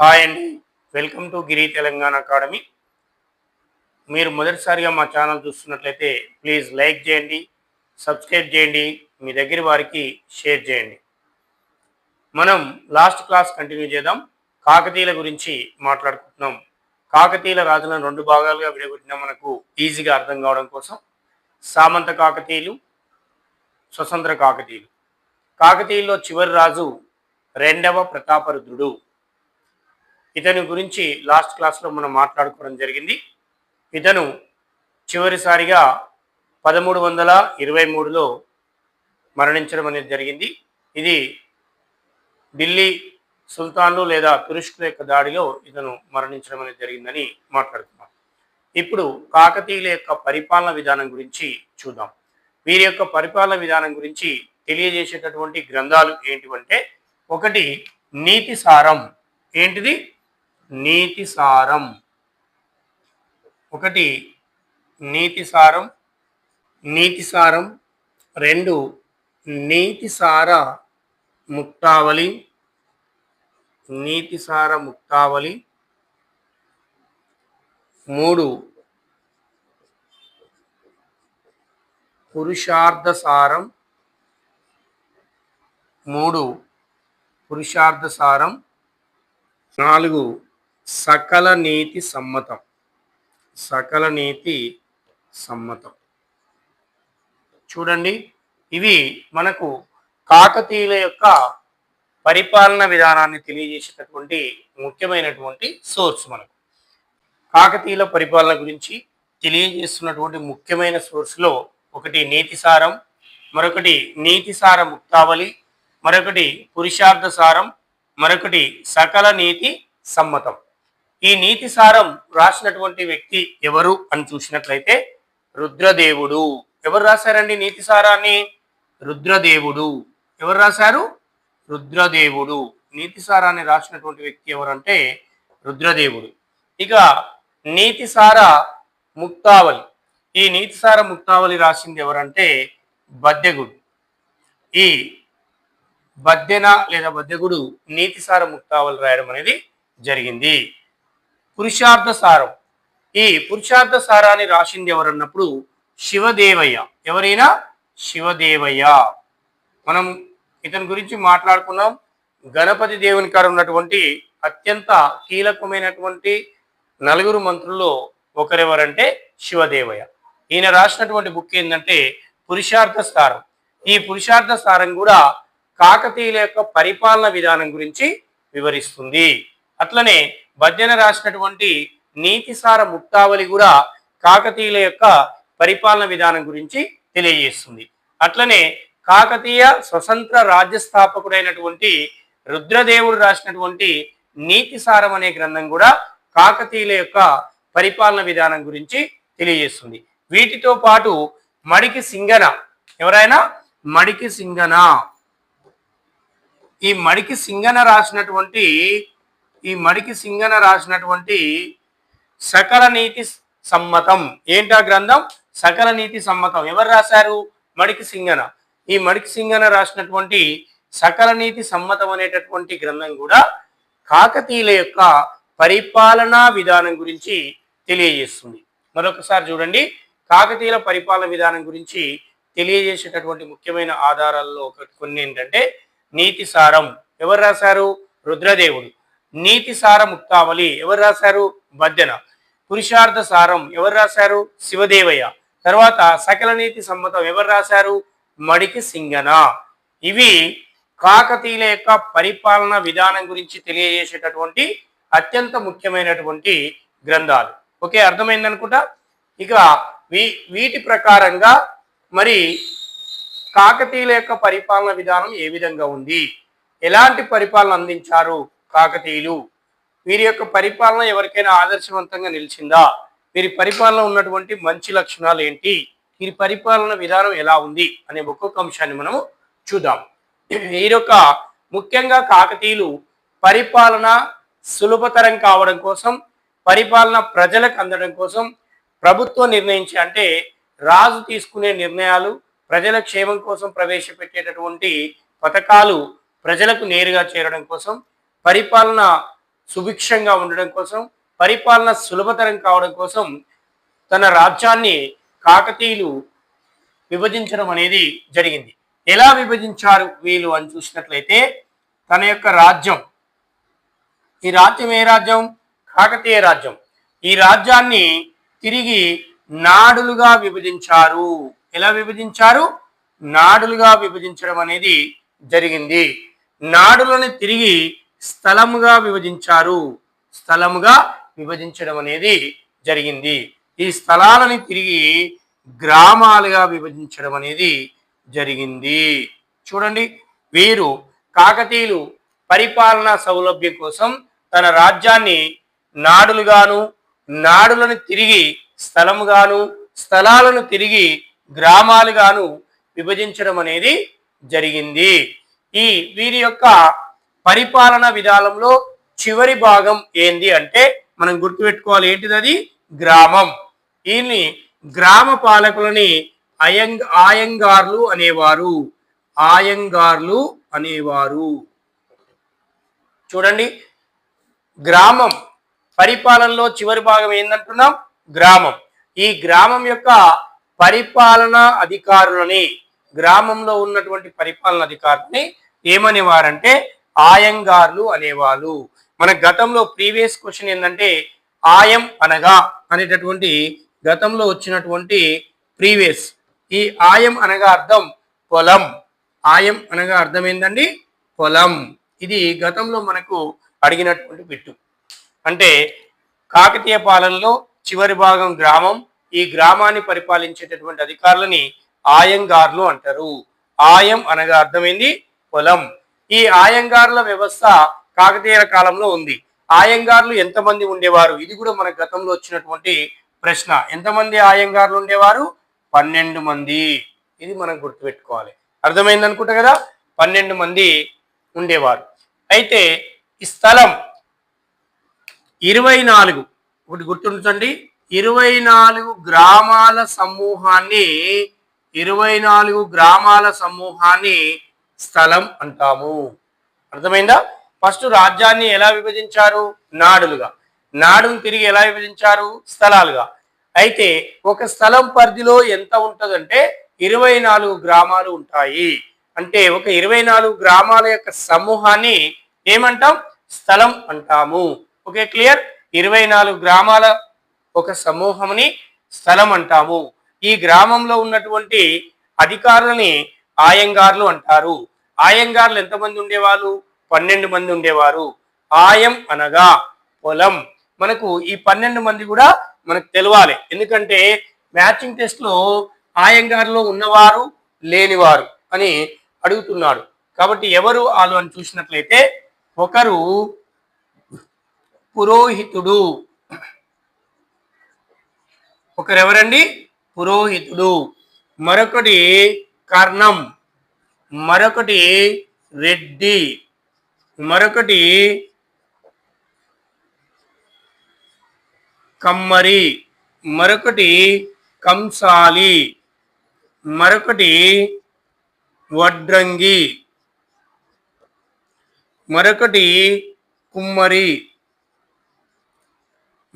Hi అండి. Welcome to Giri Telangana academy. మీరు మొదటిసారిగా మా ఛానల్ చూస్తున్నట్లయితే ప్లీజ్ లైక్ చేయండి సబ్స్క్రైబ్ చేయండి మీ దగ్గర వారికి షేర్ చేయండి. మనం లాస్ట్ క్లాస్ కంటిన్యూ చేద్దాం. కాకతీయుల గురించి మాట్లాడుకుంటున్నాం. కాకతీయుల రాజులను రెండు భాగాలుగా విడగొట్టిన మనకు ఈజీగా అర్థం కావడం కోసం సామంత కాకతీయులు స్వతంత్ర కాకతీయులు. కాకతీయుల్లో చివరి రాజు రెండవ ప్రతాపరుద్రుడు. ఇతని గురించి లాస్ట్ క్లాస్లో మనం మాట్లాడుకోవడం జరిగింది. ఇతను చివరిసారిగా పదమూడు వందల ఇరవై మూడులో మరణించడం అనేది జరిగింది. ఇది ఢిల్లీ సుల్తాన్లు లేదా తురుష్కుల యొక్క దాడిలో ఇతను మరణించడం అనేది జరిగిందని మాట్లాడుతున్నాం ఇప్పుడు కాకతీయుల యొక్క పరిపాలన విధానం గురించి చూద్దాం. వీరి యొక్క పరిపాలన విధానం గురించి తెలియజేసేటటువంటి గ్రంథాలు ఏంటివంటే ఒకటి నీతి సారం. ఏంటిది? నీతి సారం. ఒకటి నీతి సారం నీతి సారం. రెండు నీతి సార ముక్తావళి నీతి సార ముక్తావళి. మూడు పురుషార్థ సారం. మూడు పురుషార్థ సారం. నాలుగు సకల నీతి సమ్మతం. సకల నీతి సమ్మతం. చూడండి ఇవి మనకు కాకతీయుల యొక్క పరిపాలన విధానాన్ని తెలియజేసేటటువంటి ముఖ్యమైనటువంటి సోర్స్ మనకు. కాకతీయుల పరిపాలన గురించి తెలియజేస్తున్నటువంటి ముఖ్యమైన సోర్స్లో ఒకటి నీతిసారం మరొకటి నీతిసార ముక్తావళి మరొకటి పురుషార్థ సారం మరొకటి సకల నీతి సమ్మతం. ఈ నీతి సారం రాసినటువంటి వ్యక్తి ఎవరు అని చూసినట్లయితే రుద్రదేవుడు. ఎవరు రాశారండి నీతి సారాన్ని? రుద్రదేవుడు. ఎవరు రాశారు? రుద్రదేవుడు. నీతి సారాన్ని రాసినటువంటి వ్యక్తి ఎవరంటే రుద్రదేవుడు. ఇక నీతిసార ముక్తావళి. ఈ నీతిసార ముక్తావళి రాసింది ఎవరంటే బద్దెగుడు. ఈ బద్దెన లేదా బద్దెగుడు నీతిసార ముక్తావళి రాయడం అనేది జరిగింది. పురుషార్థ సారం. ఈ పురుషార్థ సారాన్ని రాసింది ఎవరన్నప్పుడు శివదేవయ్య. ఎవరైనా? శివదేవయ్య. మనం ఇతని గురించి మాట్లాడుకున్నాం. గణపతి దేవుని కాడ ఉన్నటువంటి అత్యంత కీలకమైనటువంటి నలుగురు మంత్రుల్లో ఒకరెవరంటే శివదేవయ్య. ఈయన రాసినటువంటి బుక్ ఏంటంటే పురుషార్థ సారం. ఈ పురుషార్థ సారం కూడా కాకతీయుల యొక్క పరిపాలన విధానం గురించి వివరిస్తుంది. అట్లనే భజన రాసినటువంటి నీతిసార ముక్తావళి కూడా కాకతీయుల యొక్క పరిపాలన విధానం గురించి తెలియజేస్తుంది. అట్లనే కాకతీయ స్వతంత్ర రాజ్య స్థాపకుడైనటువంటి రుద్రదేవుడు రాసినటువంటి నీతిసారం అనే గ్రంథం కూడా కాకతీయుల యొక్క పరిపాలన విధానం గురించి తెలియజేస్తుంది. వీటితో పాటు మడికి సింగన ఎవరైనా? మడికి సింగన. ఈ మడికి సింగన రాసినటువంటి ఈ మడికి సింగన రాసినటువంటి సకల నీతి సమ్మతం. ఏంటా గ్రంథం? సకల నీతి సమ్మతం. ఎవరు రాశారు? మడికి సింగన. ఈ మడికి సింగన రాసినటువంటి సకల నీతి సమ్మతం అనేటటువంటి గ్రంథం కూడా కాకతీయుల యొక్క పరిపాలనా విధానం గురించి తెలియజేస్తుంది. మరొకసారి చూడండి. కాకతీయుల పరిపాలన విధానం గురించి తెలియజేసేటటువంటి ముఖ్యమైన ఆధారాల్లో ఒకటి కొన్ని ఏంటంటే నీతి సారం. ఎవరు రాశారు? రుద్రదేవుడు. నీతి సార ముక్తావళి. ఎవరు రాశారు? బద్దెన పురుషార్థ సారం. ఎవరు రాశారు? శివదేవయ్య. తర్వాత సకల నీతి సమ్మతం ఎవరు రాశారు? మడికి సింగన. ఇవి కాకతీయుల యొక్క పరిపాలన విధానం గురించి తెలియజేసేటటువంటి అత్యంత ముఖ్యమైనటువంటి గ్రంథాలు. ఓకే అర్థమైంది అనుకుంటా ఇక వీ వీటి ప్రకారంగా మరి కాకతీయుల యొక్క పరిపాలన విధానం ఏ విధంగా ఉంది? ఎలాంటి పరిపాలన అందించారు? కాకతీయులు వీరి యొక్క పరిపాలన ఎవరికైనా ఆదర్శవంతంగా నిలిచిందా? వీరి పరిపాలన ఉన్నటువంటి మంచి లక్షణాలు ఏంటి? వీరి పరిపాలన విధానం ఎలా ఉంది? అనే ఒక్కొక్క అంశాన్ని మనము చూద్దాం. వీరొక ముఖ్యంగా కాకతీయులు పరిపాలన సులభతరం కావడం కోసం పరిపాలన ప్రజలకు అందడం కోసం ప్రభుత్వం నిర్ణయించి అంటే రాజు తీసుకునే నిర్ణయాలు ప్రజల క్షేమం కోసం ప్రవేశపెట్టేటటువంటి పథకాలు ప్రజలకు నేరుగా చేరడం కోసం పరిపాలన సుభిక్షంగా ఉండడం కోసం పరిపాలన సులభతరం కావడం కోసం తన రాజ్యాన్ని కాకతీయులు విభజించడం అనేది జరిగింది. ఎలా విభజించారు వీళ్ళు అని చూసినట్లయితే తన యొక్క రాజ్యం. ఈ రాజ్యం ఏ రాజ్యం? కాకతీయ రాజ్యం. ఈ రాజ్యాన్ని తిరిగి నాడులుగా విభజించారు. ఎలా విభజించారు? నాడులుగా విభజించడం అనేది జరిగింది. నాడులను తిరిగి స్థలముగా విభజించారు. స్థలముగా విభజించడం అనేది జరిగింది. ఈ స్థలాలని తిరిగి గ్రామాలుగా విభజించడం అనేది జరిగింది. చూడండి వీరు కాకతీయులు పరిపాలనా సౌలభ్యం కోసం తన రాజ్యాన్ని నాడులుగాను నాడులను తిరిగి స్థలముగాను స్థలాలను తిరిగి గ్రామాలుగాను విభజించడం అనేది జరిగింది. ఈ వీరి యొక్క పరిపాలన విధానంలో చివరి భాగం ఏంది అంటే మనం గుర్తుపెట్టుకోవాలి ఏంటిది అది? గ్రామం. దీన్ని గ్రామ పాలకులని అయంగ్ ఆయంగార్లు అనేవారు. ఆయంగార్లు అనేవారు. చూడండి గ్రామం. పరిపాలనలో చివరి భాగం ఏందంటున్నాం? గ్రామం. ఈ గ్రామం యొక్క పరిపాలన అధికారులని గ్రామంలో ఉన్నటువంటి పరిపాలన అధికారులని ఏమనేవారంటే ఆయంగార్లు అనేవాళ్ళు. మన గతంలో ప్రీవియస్ క్వశ్చన్ ఏంటంటే ఆయం అనగా అనేటటువంటి గతంలో వచ్చినటువంటి ప్రీవియస్. ఈ ఆయం అనగా అర్థం పొలం. ఆయం అనగా అర్థం ఏంటండి పొలం. ఇది గతంలో మనకు అడిగినటువంటి బిట్టు. అంటే కాకతీయ పాలనలో చివరి భాగం గ్రామం ఈ గ్రామాన్ని పరిపాలించేటటువంటి అధికారులని ఆయంగార్లు అంటారు. ఆయం అనగా అర్థమైంది పొలం. ఈ ఆయంగార్ల వ్యవస్థ కాకతీయ కాలంలో ఉంది. ఆయంగార్లు ఎంతమంది ఉండేవారు? ఇది కూడా మన గతంలో వచ్చినటువంటి ప్రశ్న. ఎంతమంది ఆయంగార్లు ఉండేవారు? పన్నెండు మంది. ఇది మనం గుర్తుపెట్టుకోవాలి. అర్థమైంది అనుకుంటా కదా? పన్నెండు మంది ఉండేవారు. అయితే ఈ స్థలం ఇరవై నాలుగు. ఒకటి గుర్తుంచండి ఇరవై నాలుగు గ్రామాల సమూహాన్ని ఇరవై నాలుగు గ్రామాల సమూహాన్ని స్థలం అంటాము. అర్థమైందా? ఫస్ట్ రాజ్యాన్ని ఎలా విభజించారు? నాడులుగా. నాడును తిరిగి ఎలా విభజించారు? స్థలాలుగా. అయితే ఒక స్థలం పరిధిలో ఎంత ఉంటుందంటే ఇరవై నాలుగు గ్రామాలు ఉంటాయి. అంటే ఒక ఇరవై నాలుగు గ్రామాల యొక్క సమూహాన్ని ఏమంటాం? స్థలం అంటాము. Okay clear? ఇరవై నాలుగు గ్రామాల ఒక సమూహంని స్థలం అంటాము. ఈ గ్రామంలో ఉన్నటువంటి అధికారులని ఆయంగార్లు అంటారు. ఆయంగార్లు ఎంతమంది ఉండేవాళ్ళు? పన్నెండు మంది ఉండేవారు. ఆయం అనగా పొలం. మనకు ఈ పన్నెండు మంది కూడా మనకు తెలవాలి. ఎందుకంటే మ్యాచింగ్ టెస్ట్లో ఆయంగారులో ఉన్నవారు లేనివారు అని అడుగుతున్నాడు. కాబట్టి ఎవరు వాళ్ళు అని చూసినట్లయితే ఒకరు పురోహితుడు. ఒకరెవరండి? పురోహితుడు. మరొకటి కర్ణం. మరొకటి రెడ్డి. మరొకటి కమ్మరి. మరొకటి కంసాలి. మరొకటి వడ్రంగి. మరొకటి కుమ్మరి.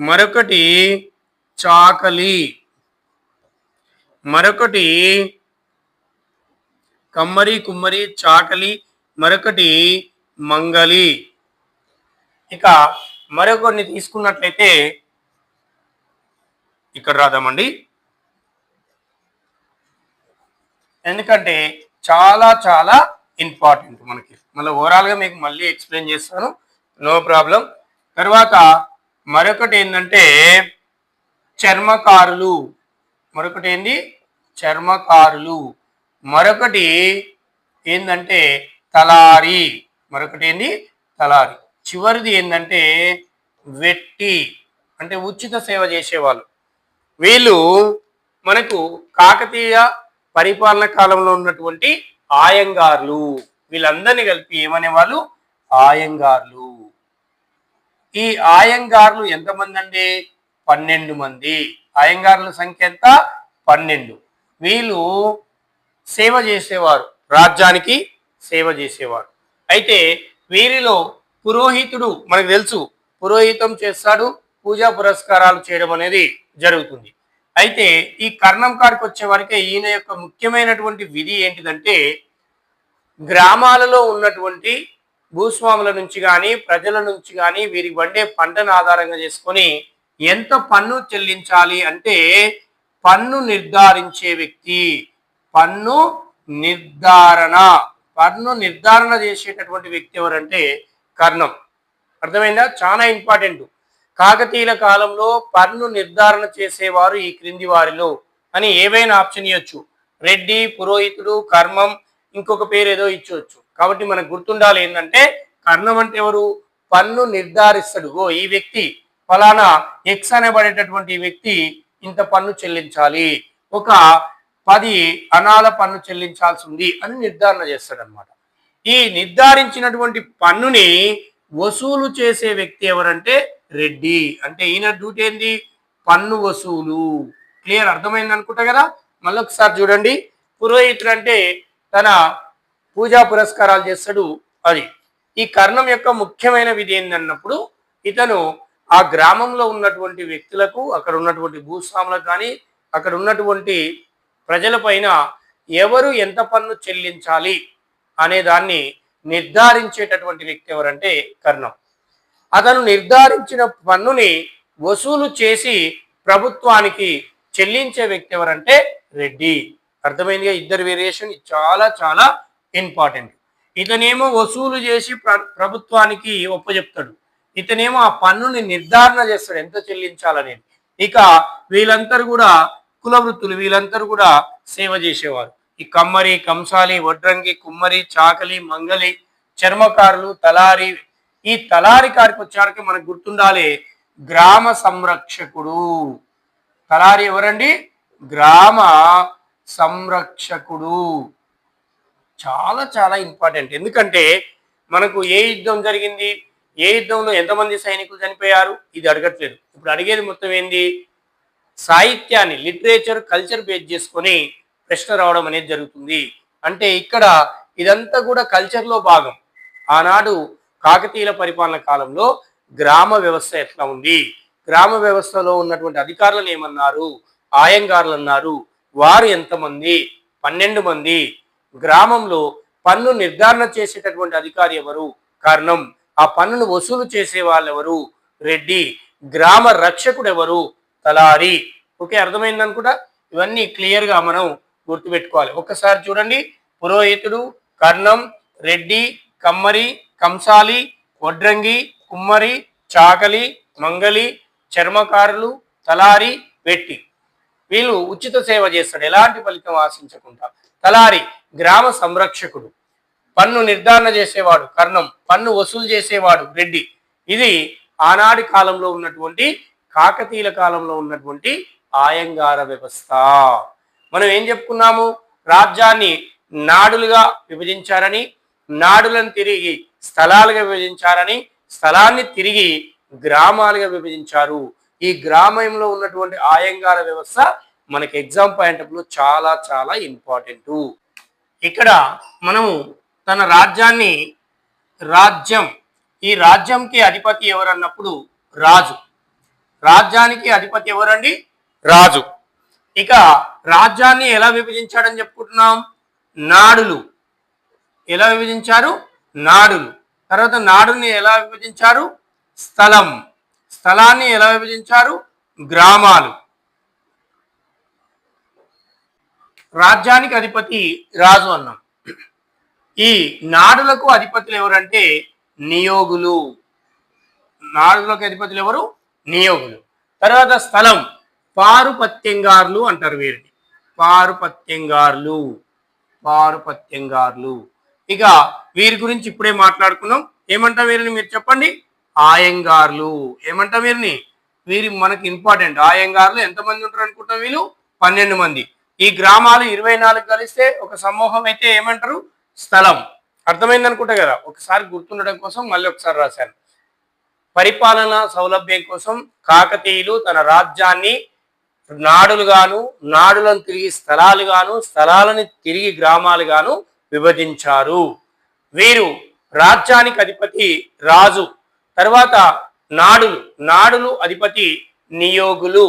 మరొకటి చాకలి. మరొకటి కమ్మరి కుమ్మరి చాకలి మరొకటి మంగలి. ఇక మరొకరిని తీసుకున్నట్లయితే ఇక్కడ రాదామండి ఎందుకంటే చాలా చాలా ఇంపార్టెంట్ మనకి. మళ్ళీ ఓవరాల్గా మీకు మళ్ళీ ఎక్స్ప్లెయిన్ చేస్తాను. No problem. తర్వాత మరొకటి ఏంటంటే చర్మకారులు. మరొకటి ఏంది? చర్మకారులు. మరొకటి ఏంటంటే తలారి. మరొకటి ఏంది? తలారి. చివరిది ఏంటంటే వెట్టి. అంటే ఉచిత సేవ చేసేవాళ్ళు. వీళ్ళు మనకు కాకతీయ పరిపాలన కాలంలో ఉన్నటువంటి ఆయంగార్లు. వీళ్ళందరినీ కలిపి ఏమనే వాళ్ళు ఆయంగార్లు. ఈ ఆయంగార్లు ఎంతమంది అండి? పన్నెండు మంది. ఆయంగార్ల సంఖ్య ఎంత? పన్నెండు. వీళ్ళు సేవ చేసేవారు. రాజ్యానికి సేవ చేసేవారు. అయితే వీరిలో పురోహితుడు మనకు తెలుసు పురోహితం చేస్తాడు పూజా పురస్కారాలు చేయడం అనేది జరుగుతుంది. అయితే ఈ కర్ణం కాడికి వచ్చే ఈయన యొక్క ముఖ్యమైనటువంటి విధి ఏంటిదంటే గ్రామాలలో ఉన్నటువంటి భూస్వాముల నుంచి కానీ ప్రజల నుంచి కానీ వీరికి వండే పంటను ఆధారంగా చేసుకొని ఎంత పన్ను చెల్లించాలి అంటే పన్ను నిర్ధారించే వ్యక్తి పన్ను నిర్ధారణ. పన్ను నిర్ధారణ చేసేటటువంటి వ్యక్తి ఎవరంటే కర్ణం. అర్థమైందా? చాలా ఇంపార్టెంట్. కాకతీయుల కాలంలో పన్ను నిర్ధారణ చేసేవారు ఈ క్రింది వారిలో. అని ఏవైనా ఆప్షన్ ఇవ్వచ్చు రెడ్డి పురోహితుడు కర్మం ఇంకొక పేరు ఏదో ఇచ్చవచ్చు కాబట్టి మనకు గుర్తుండాలి ఏంటంటే కర్ణం అంటే ఎవరు? పన్ను నిర్ధారిస్తాడు. ఓ ఈ వ్యక్తి ఫలానా ఎక్స్ అనబడేటటువంటి వ్యక్తి ఇంత పన్ను చెల్లించాలి. ఒక పది అనాల పన్ను చెల్లించాల్సి ఉంది అని నిర్ధారణ చేస్తాడనమాట ఈ నిర్ధారించినటువంటి పన్నుని వసూలు చేసే వ్యక్తి ఎవరంటే రెడ్డి. అంటే ఈయన డ్యూటీ ఏంది? పన్ను వసూలు. క్లియర్ అర్థమైంది అనుకుంటా కదా? మళ్ళీ ఒకసారి చూడండి. పురోహితుడు అంటే తన పూజా పురస్కారాలు చేస్తాడు అది. ఈ కర్ణం యొక్క ముఖ్యమైన విధి ఏందన్నప్పుడు ఇతను ఆ గ్రామంలో ఉన్నటువంటి వ్యక్తులకు అక్కడ ఉన్నటువంటి భూస్వాములకు కానీ అక్కడ ఉన్నటువంటి ప్రజలపైన ఎవరు ఎంత పన్ను చెల్లించాలి అనే దాన్ని నిర్ధారించేటటువంటి వ్యక్తి ఎవరంటే కర్ణం. అతను నిర్ధారించిన పన్నుని వసూలు చేసి ప్రభుత్వానికి చెల్లించే వ్యక్తి ఎవరంటే రెడ్డి. అర్థమైందిగా? ఇద్దరు వేరియేషన్ చాలా చాలా ఇంపార్టెంట్. ఇతనేమో వసూలు చేసి ప్రభుత్వానికి ఒప్పజెప్తాడు. ఇతనేమో ఆ పన్నుని నిర్ధారణ చేస్తాడు. ఎంత చెల్లించాలనేది. ఇక వీళ్ళందరూ కూడా కుల వృత్తులు వీళ్ళందరూ కూడా సేవ చేసేవారు. ఈ కమ్మరి కంసాలి వడ్రంగి కుమ్మరి చాకలి మంగలి చర్మకారులు తలారి ఈ తలారి కారికి వచ్చారికి మనకు గుర్తుండాలి గ్రామ సంరక్షకుడు. తలారి ఎవరండి? గ్రామ సంరక్షకుడు. చాలా చాలా ఇంపార్టెంట్. ఎందుకంటే మనకు ఏ యుద్ధం జరిగింది? ఏ యుద్ధంలో ఎంతమంది సైనికులు చనిపోయారు? ఇది అడగట్లేదు. ఇప్పుడు అడిగేది మొత్తం ఏంది? సాహిత్యాన్ని లిటరేచర్ కల్చర్ బేస్ చేసుకొని ప్రశ్న రావడం అనేది జరుగుతుంది. అంటే ఇక్కడ ఇదంతా కూడా కల్చర్లో భాగం. ఆనాడు కాకతీయుల పరిపాలన కాలంలో గ్రామ వ్యవస్థ ఎట్లా ఉంది? గ్రామ వ్యవస్థలో ఉన్నటువంటి అధికారులను ఏమన్నారు? ఆయంగారులు అన్నారు వారు ఎంతమంది? పన్నెండు మంది. గ్రామంలో పన్ను నిర్ధారణ చేసేటటువంటి అధికారి ఎవరు? కారణం ఆ పన్నును వసూలు చేసే వాళ్ళెవరు? రెడ్డి గ్రామ రక్షకుడు ఎవరు? తలారి. ఓకే అర్థమైంది అనుకుంటా ఇవన్నీ క్లియర్గా మనం గుర్తుపెట్టుకోవాలి. ఒక్కసారి చూడండి. పురోహితుడు కర్ణం రెడ్డి కమ్మరి కంసాలి వడ్రంగి కుమ్మరి చాకలి మంగలి చర్మకారులు తలారి వెట్టి. వీళ్ళు ఉచిత సేవ చేస్తాడు. ఎలాంటి ఫలితం ఆశించకుండా. తలారి గ్రామ సంరక్షకుడు. పన్ను నిర్ధారణ చేసేవాడు కర్ణం. పన్ను వసూలు చేసేవాడు రెడ్డి. ఇది ఆనాటి కాలంలో ఉన్నటువంటి కాకతీయుల కాలంలో ఉన్నటువంటి ఆయంగార వ్యవస్థ. మనం ఏం చెప్పుకున్నాము? రాజ్యాన్ని నాడులుగా విభజించారని నాడులను తిరిగి స్థలాలుగా విభజించారని స్థలాన్ని తిరిగి గ్రామాలుగా విభజించారు. ఈ గ్రామంలో ఉన్నటువంటి ఆయంగార వ్యవస్థ మనకి ఎగ్జామ్ పాయింట్ ఆఫ్ చాలా చాలా ఇంపార్టెంట్. ఇక్కడ మనము తన రాజ్యాన్ని రాజ్యం ఈ రాజ్యంకి అధిపతి ఎవరన్నప్పుడు రాజు. రాజ్యానికి అధిపతి ఎవరండి? రాజు. ఇక రాజ్యాన్ని ఎలా విభజించాడని చెప్పుకుంటున్నాం? నాడులు. ఎలా విభజించారు? నాడులు. తర్వాత నాడుని ఎలా విభజించారు? స్థలం. స్థలాన్ని ఎలా విభజించారు? గ్రామాలు. రాజ్యానికి అధిపతి రాజు అన్నాం. ఈ నాడులకు అధిపతులు ఎవరంటే నియోగులు. నాడులకు అధిపతులు ఎవరు? నియోగులు. తర్వాత స్థలం పారుపత్యంగార్లు అంటారు వీరిని. పారుపత్యంగార్లు పారుపత్యంగార్లు. ఇక వీరి గురించి ఇప్పుడే మాట్లాడుకున్నాం. ఏమంటాం వీరిని మీరు చెప్పండి? ఆయంగార్లు. ఏమంటాం వీరిని? వీరి మనకి ఇంపార్టెంట్ ఆయంగార్లు ఎంతమంది ఉంటారు అనుకుంటాం వీళ్ళు? పన్నెండు మంది. ఈ గ్రామాలు ఇరవై నాలుగు కలిస్తే ఒక సమూహం అయితే ఏమంటారు? స్థలం. అర్థమైంది అనుకుంటా కదా? ఒకసారి గుర్తుండడం కోసం మళ్ళీ ఒకసారి రాశాను. పరిపాలన సౌలభ్యం కోసం కాకతీయులు తన రాజ్యాన్ని నాడులుగాను నాడులను తిరిగి స్థలాలుగాను స్థలాలను తిరిగి గ్రామాలుగాను విభజించారు. వీరు రాజ్యానికి అధిపతి రాజు తర్వాత నాడులు నాడులు అధిపతి నియోగులు.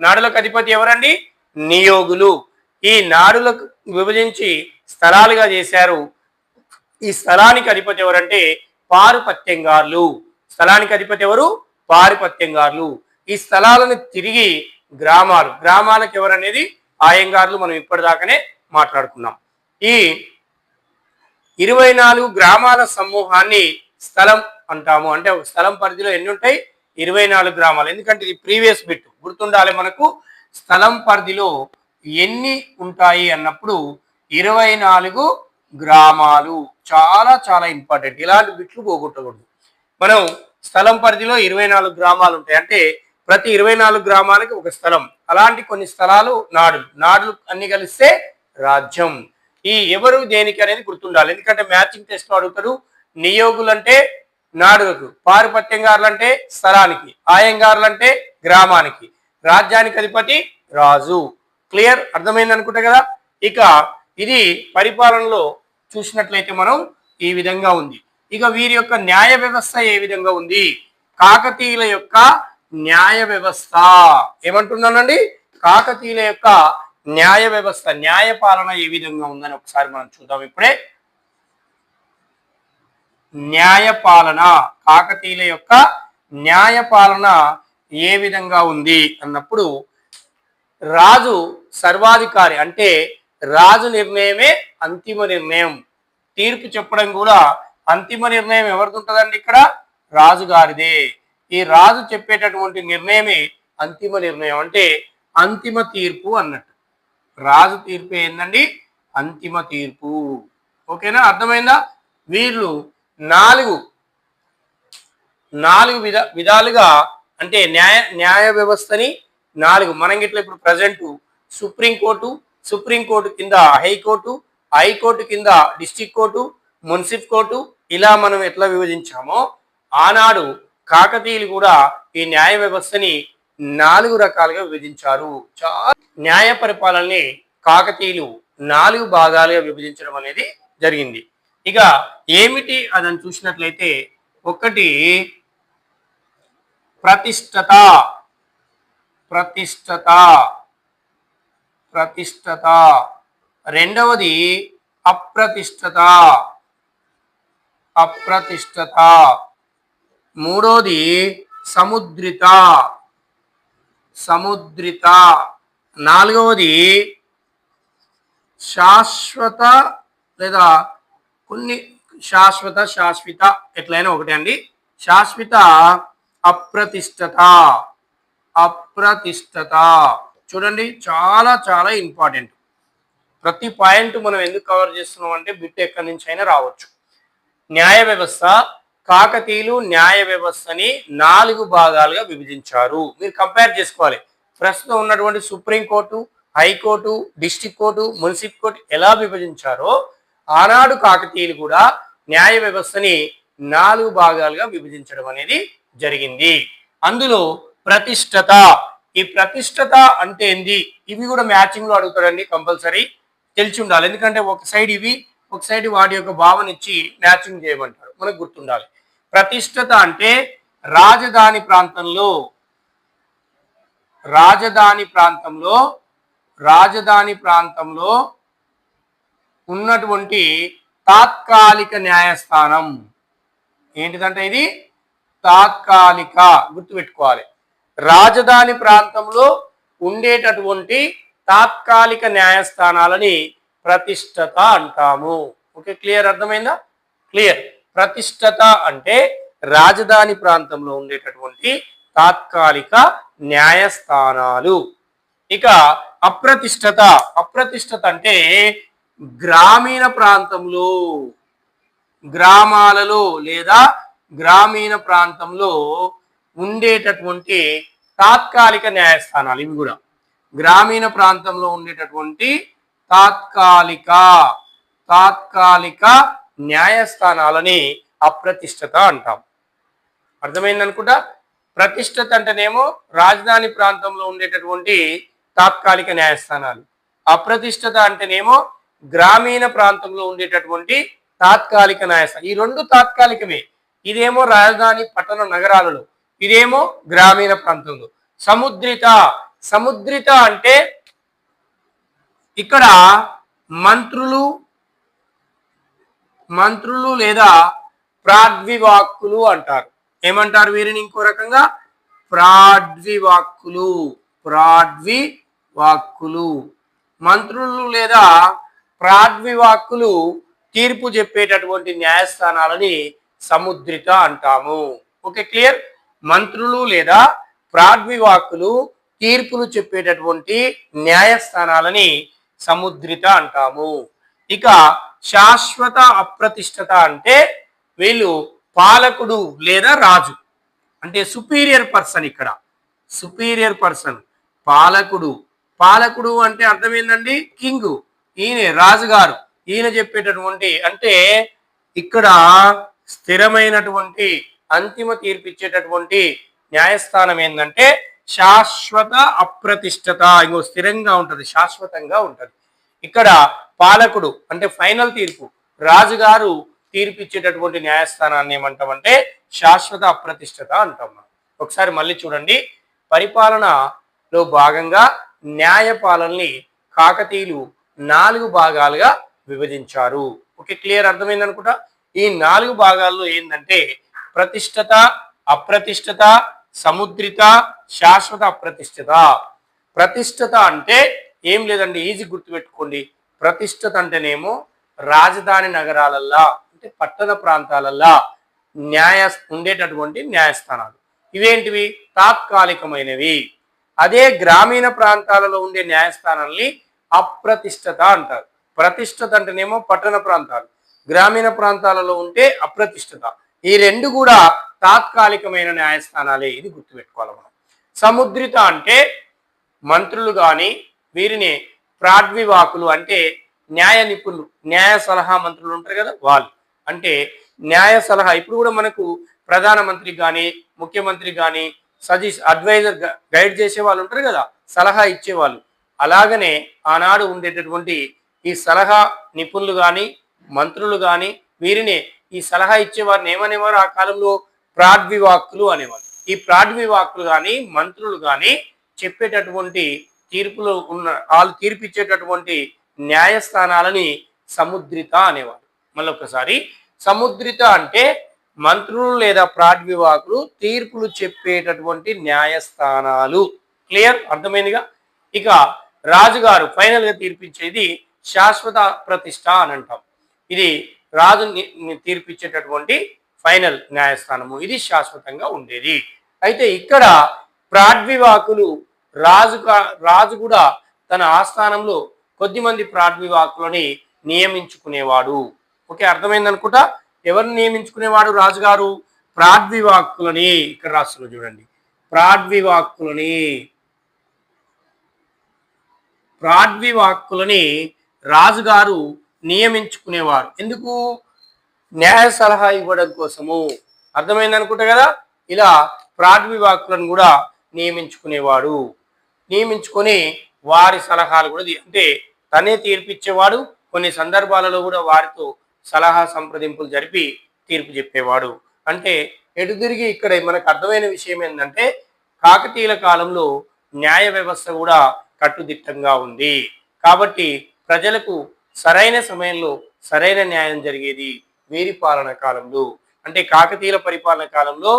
నాడులకు అధిపతి ఎవరండి? నియోగులు. ఈ నాడులకు విభజించి స్థలాలుగా చేశారు. ఈ స్థలానికి అధిపతి ఎవరంటే పారుపత్యంగార్లు. స్థలానికి అధిపతి ఎవరు? పారిపత్యంగారులు. ఈ స్థలాలను తిరిగి గ్రామాలు గ్రామాలకు ఎవరనేది ఆయంగార్లు మనం ఇప్పటిదాకానే మాట్లాడుకున్నాం. ఈ ఇరవై నాలుగు గ్రామాల సమూహాన్ని స్థలం అంటాము. అంటే స్థలం పరిధిలో ఎన్ని ఉంటాయి? ఇరవై నాలుగు గ్రామాలు. ఎందుకంటే ఇది ప్రీవియస్ బిట్. గుర్తుండాలి మనకు స్థలం పరిధిలో ఎన్ని ఉంటాయి అన్నప్పుడు ఇరవై నాలుగు గ్రామాలు చాలా చాలా ఇంపార్టెంట్ ఇలాంటి బిట్లు పోగొట్టకూడదు. మనం స్థలం పరిధిలో ఇరవై నాలుగు గ్రామాలు ఉంటాయి. అంటే ప్రతి ఇరవై నాలుగు గ్రామాలకి ఒక స్థలం. అలాంటి కొన్ని స్థలాలు నాడులు. నాడులు అన్ని కలిస్తే రాజ్యం. ఈ ఎవరు దేనికి అనేది గుర్తుండాలి. ఎందుకంటే మ్యాచింగ్ టెస్ట్ అడుగుతారు నియోగులంటే నియోగులు అంటే నాడులకు పారుపత్యంగారులు అంటే స్థలానికి ఆయంగారులు అంటే గ్రామానికి రాజ్యానికి అధిపతి రాజు. క్లియర్? అర్థమైంది అనుకుంటా కదా? ఇక ఇది పరిపాలనలో చూసినట్లయితే మనం ఈ విధంగా ఉంది. ఇక వీరి యొక్క న్యాయ వ్యవస్థ ఏ విధంగా ఉంది? కాకతీయుల యొక్క న్యాయ వ్యవస్థ. ఏమంటున్నానండి? కాకతీయుల యొక్క న్యాయ వ్యవస్థ న్యాయ పాలన ఏ విధంగా ఉందని ఒకసారి మనం చూద్దాం ఇప్పుడే. న్యాయ పాలన కాకతీయుల యొక్క న్యాయ పాలన ఏ విధంగా ఉంది అన్నప్పుడు రాజు సర్వాధికారి అంటే రాజు నిర్ణయమే అంతిమ నిర్ణయం. తీర్పు చెప్పడం కూడా అంతిమ నిర్ణయం ఎవరిది ఉంటుందండి ఇక్కడ? రాజు గారిదే. ఈ రాజు చెప్పేటటువంటి నిర్ణయమే అంతిమ నిర్ణయం. అంటే అంతిమ తీర్పు అన్నట్టు. రాజు తీర్పు ఏందండి? అంతిమ తీర్పు. ఓకేనా? అర్థమైందా? వీళ్ళు నాలుగు నాలుగు విధ విధాలుగా అంటే న్యాయ న్యాయ వ్యవస్థని నాలుగు. మనం గిట్ల ఇప్పుడు present supreme court supreme court కింద హైకోర్టు హైకోర్టు కింద డిస్టిక్ కోర్టు మున్సిపల్ కోర్టు ఇలా మనం ఎట్లా విభజించామో ఆనాడు కాకతీయులు కూడా ఈ న్యాయ వ్యవస్థని నాలుగు రకాలుగా విభజించారు. చాలా న్యాయ పరిపాలనని కాకతీయులు నాలుగు భాగాలుగా విభజించడం అనేది జరిగింది. ఇక ఏమిటి అదని చూసినట్లయితే ఒకటి ప్రతిష్టత ప్రతిష్టత ప్రతిష్టత. రెండవది అప్రతిష్టత. అప్రతిష్టత. మూడోది సముద్రిత. సముద్రిత. నాలుగవది శాశ్వత లేదా కొన్ని శాశ్వత శాశ్వత ఎట్లయినా ఒకటే అండి. శాశ్వత అప్రతిష్టత. అప్రతిష్టత. చూడండి చాలా చాలా ఇంపార్టెంట్. ప్రతి పాయింట్ మనం ఎందుకు కవర్ చేస్తున్నాం అంటే బిట్ ఎక్కడి నుంచి అయినా రావచ్చు. న్యాయ వ్యవస్థ కాకతీయులు న్యాయ వ్యవస్థని నాలుగు భాగాలుగా విభజించారు. మీరు కంపేర్ చేసుకోవాలి. ప్రస్తుతం ఉన్నటువంటి supreme court high court district court municipal court ఎలా విభజించారో ఆనాడు కాకతీయులు కూడా న్యాయ వ్యవస్థని నాలుగు భాగాలుగా విభజించడం అనేది జరిగింది. అందులో ప్రతిష్టత. ఈ ప్రతిష్టత అంటే ఏంది? ఇవి కూడా మ్యాచింగ్లో అడుగుతాడండి కంపల్సరీ. తెలిసి ఉండాలి. ఎందుకంటే ఒక సైడ్ ఇవి ఒక సైడ్ వాటి యొక్క భావన ఇచ్చి మ్యాచింగ్ చేయమంటారు. మనకు గుర్తుండాలి. ప్రతిష్టత అంటే రాజధాని ప్రాంతంలో రాజధాని ప్రాంతంలో రాజధాని ప్రాంతంలో ఉన్నటువంటి తాత్కాలిక న్యాయస్థానం. ఏంటిదంటే ఇది? తాత్కాలిక గుర్తుపెట్టుకోవాలి. రాజధాని ప్రాంతంలో ఉండేటటువంటి తాత్కాలిక న్యాయస్థానాలని ప్రతిష్టత అంటాము. ఓకే క్లియర్ అర్థమైందా? క్లియర్. ప్రతిష్టత అంటే రాజధాని ప్రాంతంలో ఉండేటటువంటి తాత్కాలిక న్యాయస్థానాలు. ఇక అప్రతిష్టత. అప్రతిష్టత అంటే గ్రామీణ ప్రాంతంలో గ్రామాలలో లేదా గ్రామీణ ప్రాంతంలో ఉండేటటువంటి తాత్కాలిక న్యాయస్థానాలు ఇవి కూడా. గ్రామీణ ప్రాంతంలో ఉండేటటువంటి తాత్కాలిక తాత్కాలిక న్యాయస్థానాలని అప్రతిష్టత అంటాం. అర్థమైందనుకుంటా? ప్రతిష్టత అంటేనేమో రాజధాని ప్రాంతంలో ఉండేటటువంటి తాత్కాలిక న్యాయస్థానాలు. అప్రతిష్టత అంటేనేమో గ్రామీణ ప్రాంతంలో ఉండేటటువంటి తాత్కాలిక న్యాయస్థానం. ఈ రెండు తాత్కాలికమే. ఇదేమో రాజధాని పట్టణ నగరాలలో ఇదేమో గ్రామీణ ప్రాంతంలో. సముద్రిత సముద్రిత అంటే ఇక్కడ మంత్రులు మంత్రులు లేదా ప్రాడ్వివాక్కులు అంటారు. ఏమంటారు వీరిని ఇంకో రకంగా? ప్రాడ్వివాక్కులు ప్రాడ్వివాక్కులు మంత్రులు లేదా ప్రాడ్వివాక్కులు తీర్పు చెప్పేటటువంటి న్యాయస్థానాలని సముద్రిత అంటాము. Okay clear? మంత్రులు లేదా ప్రాడ్వివాక్కులు తీర్పులు చెప్పేటటువంటి న్యాయస్థానాలని సముద్రిత అంటాము. ఇక శాశ్వత అప్రతిష్టత అంటే వీళ్ళు పాలకుడు లేదా రాజు. అంటే సుపీరియర్ పర్సన్ ఇక్కడ. సుపీరియర్ పర్సన్ పాలకుడు. పాలకుడు అంటే అర్థం ఏంటండి కింగ్ ఈయన రాజుగారు. ఈయన చెప్పేటటువంటి అంటే ఇక్కడ స్థిరమైనటువంటి అంతిమ తీర్పిచ్చేటటువంటి న్యాయస్థానం ఏంటంటే శాశ్వత అప్రతిష్టత. ఇంకో స్థిరంగా ఉంటుంది శాశ్వతంగా ఉంటుంది. ఇక్కడ పాలకుడు అంటే ఫైనల్ తీర్పు రాజుగారు తీర్పిచ్చేటటువంటి న్యాయస్థానాన్ని ఏమంటామంటే శాశ్వత అప్రతిష్టత అంటాం మనం. ఒకసారి మళ్ళీ చూడండి. పరిపాలనలో భాగంగా న్యాయపాలనని కాకతీయులు నాలుగు భాగాలుగా విభజించారు. ఓకే క్లియర్ అర్థమైంది అనుకుంటా? ఈ నాలుగు భాగాల్లో ఏంటంటే ప్రతిష్టత అప్రతిష్టత సముద్రిత శాశ్వత అప్రతిష్టత ప్రతిష్టత అంటే ఏం లేదండి ఈజీ గుర్తుపెట్టుకోండి. ప్రతిష్టత అంటేనేమో రాజధాని నగరాలల్లా అంటే పట్టణ ప్రాంతాలల్లా న్యాయ ఉండేటటువంటి న్యాయస్థానాలు. ఇవేంటివి? తాత్కాలికమైనవి. అదే గ్రామీణ ప్రాంతాలలో ఉండే న్యాయస్థానాల్ని అప్రతిష్టత అంటారు. ప్రతిష్టత అంటేనేమో పట్టణ ప్రాంతాలు. గ్రామీణ ప్రాంతాలలో ఉంటే అప్రతిష్టత ఈ రెండు కూడా తాత్కాలికమైన న్యాయస్థానాలే ఇది గుర్తుపెట్టుకోవాలి మనం. సముద్రిత అంటే మంత్రులు కానీ వీరిని ప్రాడ్వివాకులు అంటే న్యాయ నిపుణులు న్యాయ సలహా మంత్రులు ఉంటారు కదా వాళ్ళు. అంటే న్యాయ సలహా ఇప్పుడు కూడా మనకు ప్రధానమంత్రి కానీ ముఖ్యమంత్రి కానీ సజెస్ అడ్వైజర్ గైడ్ చేసే వాళ్ళు ఉంటారు కదా సలహా ఇచ్చేవాళ్ళు. అలాగనే ఆనాడు ఉండేటటువంటి ఈ సలహా నిపుణులు కానీ మంత్రులు కానీ వీరిని ఈ సలహా ఇచ్చేవారిని ఏమనేవారు ఆ కాలంలో? ప్రాడ్వివాక్కులు అనేవారు ఈ ప్రాడ్వివాక్కులు కానీ మంత్రులు కానీ చెప్పేటటువంటి తీర్పులు ఉన్న వాళ్ళు తీర్పిచ్చేటటువంటి న్యాయస్థానాలని సముద్రిత అనేవారు మళ్ళొకసారి సముద్రిత అంటే మంత్రులు లేదా ప్రాడ్వివాకులు తీర్పులు చెప్పేటటువంటి న్యాయస్థానాలు. క్లియర్? అర్థమైందిగా? ఇక రాజుగారు ఫైనల్గా తీర్పించేది తీర్పిచ్చేది శాశ్వత ప్రతిష్ట అని అంటాం. ఇది రాజు తీర్పిచ్చేటటువంటి ఫైనల్ న్యాయస్థానము. ఇది శాశ్వతంగా ఉండేది. అయితే ఇక్కడ ప్రాడ్వివాకులు రాజు రాజు కూడా తన ఆస్థానంలో కొద్దిమంది ప్రాడ్వివాకులని నియమించుకునేవాడు. ఓకే అర్థమైందనుకుంటా ఎవరిని నియమించుకునేవాడు రాజుగారు ప్రాడ్వివాక్కులని ఇక్కడ రాస్తున్నా చూడండి. ప్రాడ్వివాక్కులని ప్రాడ్వివాక్కులని రాజుగారు నియమించుకునేవారు. ఎందుకు? న్యాయ సలహా ఇవ్వడం కోసము. అర్థమైంది అనుకుంటా కదా? ఇలా ప్రాడ్వివాక్కులను కూడా నియమించుకునేవాడు. నియమించుకొని వారి సలహాలు కూడా అంటే తనే తీర్పిచ్చేవాడు కొన్ని సందర్భాలలో కూడా వారితో సలహా సంప్రదింపులు జరిపి తీర్పు చెప్పేవాడు. అంటే ఎటు తిరిగి ఇక్కడ మనకు అర్థమైన విషయం ఏంటంటే కాకతీయుల కాలంలో న్యాయ వ్యవస్థ కూడా కట్టుదిట్టంగా ఉంది. కాబట్టి ప్రజలకు సరైన సమయంలో సరైన న్యాయం జరిగేది. వీరి పాలన కాలంలో అంటే కాకతీయుల పరిపాలన కాలంలో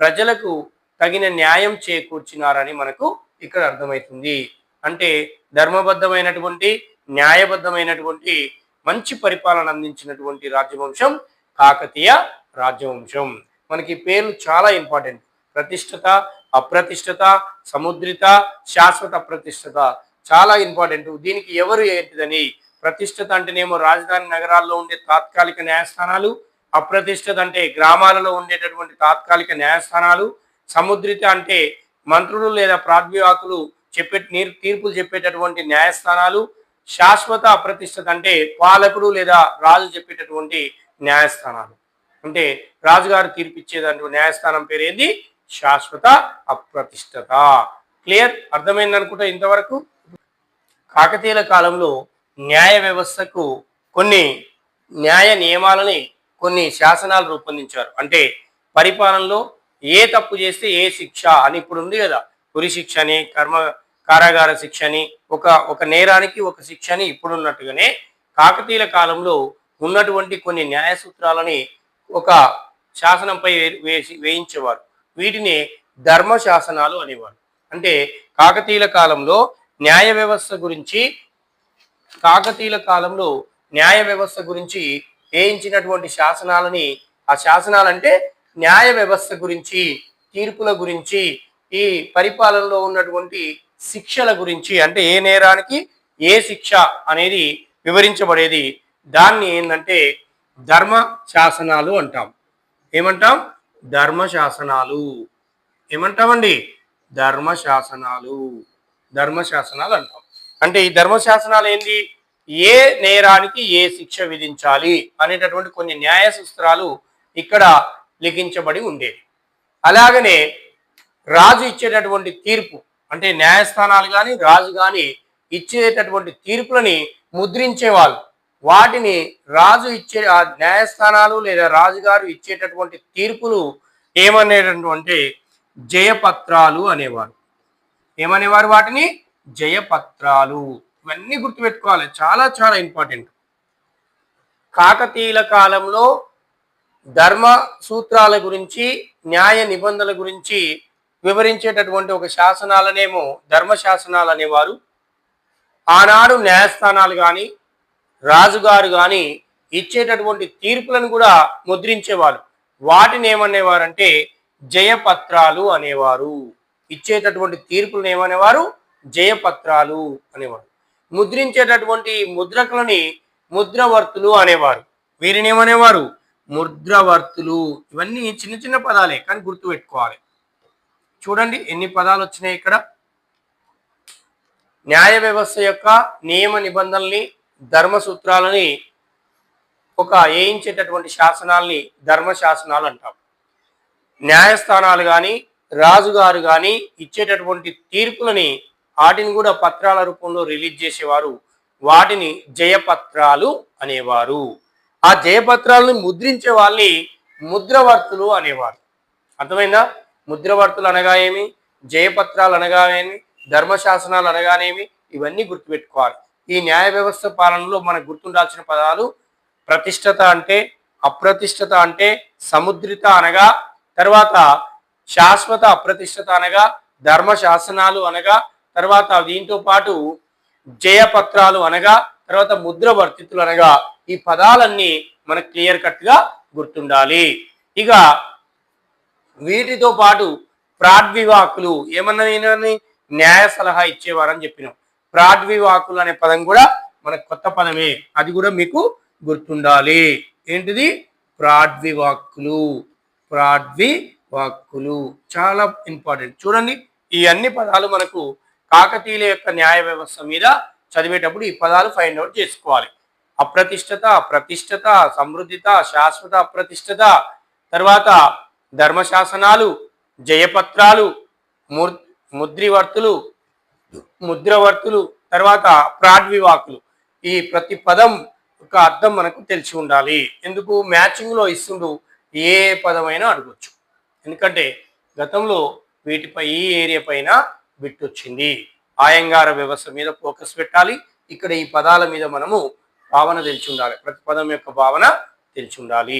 ప్రజలకు తగిన న్యాయం చేకూర్చినారని మనకు ఇక్కడ అర్థమవుతుంది అంటే ధర్మబద్ధమైనటువంటి న్యాయబద్ధమైనటువంటి మంచి పరిపాలన అందించినటువంటి రాజ్యవంశం కాకతీయ రాజ్యవంశం మనకి పేర్లు చాలా ఇంపార్టెంట్. ప్రతిష్టత అప్రతిష్టత సముద్రిత శాశ్వత అప్రతిష్టత చాలా ఇంపార్టెంట్. దీనికి ఎవరు ఏంటిదని ప్రతిష్టత అంటేనేమో రాజధాని నగరాల్లో ఉండే తాత్కాలిక న్యాయస్థానాలు అప్రతిష్టత అంటే గ్రామాలలో ఉండేటటువంటి తాత్కాలిక న్యాయస్థానాలు సముద్రిత అంటే మంత్రులు లేదా ప్రాద్వివాకులు చెప్పే తీర్పులు చెప్పేటటువంటి న్యాయస్థానాలు శాశ్వత అప్రతిష్టత అంటే పాలకుడు లేదా రాజు చెప్పేటటువంటి న్యాయస్థానాలు. అంటే రాజుగారు తీర్పిచ్చేదంటే న్యాయస్థానం పేరు ఏంది శాశ్వత అప్రతిష్టత క్లియర్? అర్థమైంది అనుకుంటా ఇంతవరకు? కాకతీయుల కాలంలో న్యాయ వ్యవస్థకు కొన్ని న్యాయ నియమాలని కొన్ని శాసనాలు రూపొందించారు. అంటే పరిపాలనలో ఏ తప్పు చేస్తే ఏ శిక్ష అని ఇప్పుడు ఉంది కదా. ఉరి శిక్ష అని కర్మ కారాగార శిక్ష అని ఒక ఒక నేరానికి ఒక శిక్ష అని ఇప్పుడు ఉన్నట్టుగానే కాకతీయుల కాలంలో ఉన్నటువంటి కొన్ని న్యాయ సూత్రాలని ఒక శాసనంపై వే- వేసి వేయించేవారు. వీటిని ధర్మ శాసనాలు అనేవారు. అంటే కాకతీయుల కాలంలో న్యాయ వ్యవస్థ గురించి కాకతీయుల కాలంలో న్యాయ వ్యవస్థ గురించి వేయించినటువంటి శాసనాలని ఆ శాసనాలంటే న్యాయ వ్యవస్థ గురించి తీర్పుల గురించి ఈ పరిపాలనలో ఉన్నటువంటి శిక్షల గురించి అంటే ఏ నేరానికి ఏ శిక్ష అనేది వివరించబడేది. దాన్ని ఏంటంటే ధర్మ శాసనాలు అంటాం. ఏమంటాం? ధర్మ శాసనాలు. ఏమంటామండి? ధర్మ శాసనాలు. ధర్మ శాసనాలు అంటాం. అంటే ఈ ధర్మశాసనాలు ఏంది? ఏంటి ఏ నేరానికి ఏ శిక్ష విధించాలి అనేటటువంటి కొన్ని న్యాయ సూత్రాలు ఇక్కడ లిఖించబడి ఉండేవి. అలాగనే రాజు ఇచ్చేటటువంటి తీర్పు అంటే న్యాయస్థానాలు కానీ రాజు కానీ ఇచ్చేటటువంటి తీర్పులని ముద్రించేవాళ్ళు. వాటిని రాజు ఇచ్చే ఆ న్యాయస్థానాలు లేదా రాజుగారు ఇచ్చేటటువంటి తీర్పులు ఏమనేటటువంటి జయపత్రాలు అనేవారు. ఏమనేవారు వాటిని? జయపత్రాలు ఇవన్నీ గుర్తుపెట్టుకోవాలి. చాలా చాలా ఇంపార్టెంట్ కాకతీయుల కాలంలో ధర్మ సూత్రాల గురించి న్యాయ నిబంధనల గురించి వివరించేటటువంటి ఒక శాసనాలనేమో ధర్మశాసనాలు అనేవారు. ఆనాడు న్యాయస్థానాలు కానీ రాజుగారు కానీ ఇచ్చేటటువంటి తీర్పులను కూడా ముద్రించేవారు. వాటిని ఏమనేవారంటే జయపత్రాలు అనేవారు. ఇచ్చేటటువంటి తీర్పులను ఏమనేవారు? జయపత్రాలు అనేవారు ముద్రించేటటువంటి ముద్రకులని ముద్రవర్తులు అనేవారు. వీరిని ఏమనేవారు? ముద్రవర్తులు. ఇవన్నీ చిన్న చిన్న పదాలే కానీ గుర్తుపెట్టుకోవాలి. చూడండి ఎన్ని పదాలు వచ్చినాయి ఇక్కడ. న్యాయ వ్యవస్థ యొక్క నియమ నిబంధనల్ని ధర్మ సూత్రాలని ఒక వేయించేటటువంటి శాసనాల్ని ధర్మ శాసనాలు అంటాం. న్యాయస్థానాలు కానీ రాజుగారు కానీ ఇచ్చేటటువంటి తీర్పులని వాటిని కూడా పత్రాల రూపంలో రిలీజ్ చేసేవారు. వాటిని జయపత్రాలు అనేవారు. ఆ జయపత్రాలను ముద్రించే వాళ్ళని ముద్రవర్తులు అనేవారు. అర్థమైందా? ముద్రవర్తులు అనగా ఏమి? జయపత్రాలు అనగా ఏమి? ధర్మశాసనాలు అనగానేమి ఇవన్నీ గుర్తుపెట్టుకోవాలి. ఈ న్యాయ వ్యవస్థ పాలనలో మనకు గుర్తుండాల్సిన పదాలు ప్రతిష్టత అంటే అప్రతిష్టత అంటే సముద్రిత అనగా తర్వాత శాశ్వత అప్రతిష్టత అనగా ధర్మ శాసనాలు అనగా తర్వాత దీంతో పాటు జయపత్రాలు అనగా తర్వాత ముద్రవర్తితులు అనగా ఈ పదాలన్నీ మనకు క్లియర్ కట్గా గుర్తుండాలి. ఇక వీటితో పాటు ప్రాడ్వివాకులు ఏమన్నా న్యాయ సలహా ఇచ్చేవారని చెప్పినాం. ప్రాడ్వివాకులు అనే పదం కూడా మనకు కొత్త పదమే. అది కూడా మీకు గుర్తుండాలి. ఏంటిది? ప్రాడ్వివాక్కులు ప్రాడ్వివాక్కులు చాలా ఇంపార్టెంట్. చూడండి ఈ అన్ని పదాలు మనకు కాకతీయుల యొక్క న్యాయ వ్యవస్థ మీద చదివేటప్పుడు ఈ పదాలు ఫైండ్ అవుట్ చేసుకోవాలి. అప్రతిష్టత ప్రతిష్టత సమృద్ధిత శాశ్వత అప్రతిష్టత తర్వాత ధర్మశాసనాలు జయపత్రాలు ముర్ ముద్రివర్తులు ముద్రవర్తులు తర్వాత ప్రాడ్వివాకులు ఈ ప్రతి పదం యొక్క అర్థం మనకు తెలిసి ఉండాలి. ఎందుకు? మ్యాచింగ్లో ఇస్తుండు. ఏ పదమైనా అడగచ్చు. ఎందుకంటే గతంలో వీటిపై ఈ ఏరియా పైన బిట్టొచ్చింది ఆయంగార వ్యవస్థ మీద ఫోకస్ పెట్టాలి. ఇక్కడ ఈ పదాల మీద మనము భావన తెలిసి ఉండాలి ప్రతి పదం యొక్క భావన తెలిసి ఉండాలి